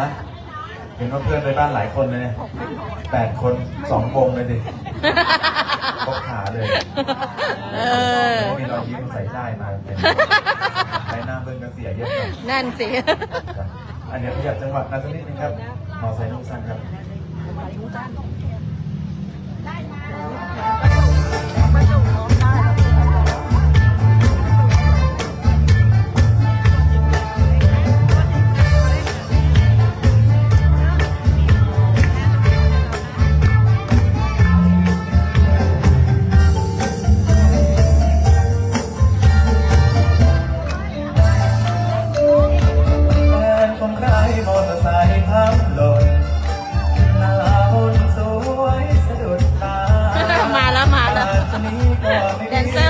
ฮะเห็นว่าเพื่อนไปบ้านหลายคนเลยแปดคนสองวงเลยดิพกขาเลยเออไม่มีรอยยิ้มใส่ได้มาเป็นใช้หน้าเบิ้งก็เสียเยอะครับนั่นสิครับอันเดี๋ยวขยับจังหวะกันสักนิดนึงครับมอไซค์นุ่งสั้นครับแฟ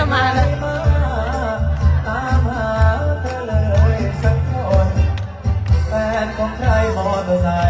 อมาแล้วใครตามาเธอเลยสักคนแฟนของใครมอเตอร์ไซค์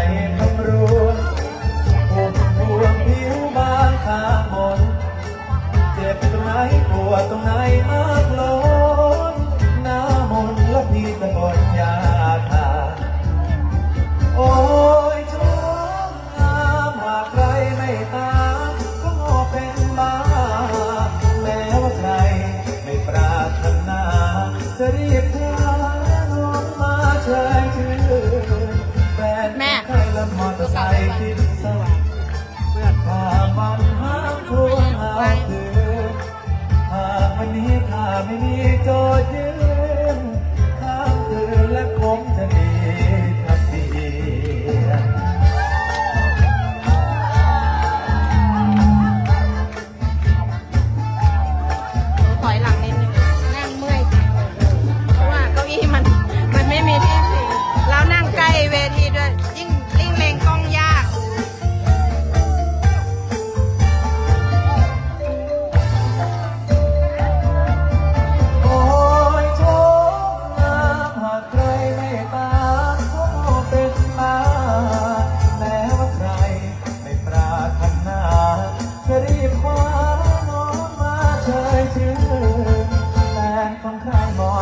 เตอร์ไซค์เพื่อพามันหาทวงเอาคืนหากวันนี้ข้าไม่มีโจทย์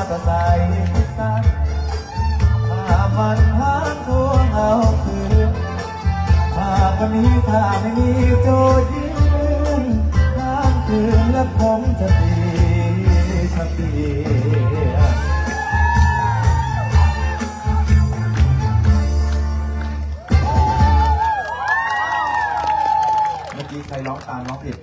สดใสสักหากวันหางทวงเอาคืนหากวันนี้ถ้าไม่มีโจยืนข้ามคืนและผมจะดีลี่อนร้องตามร้องผิด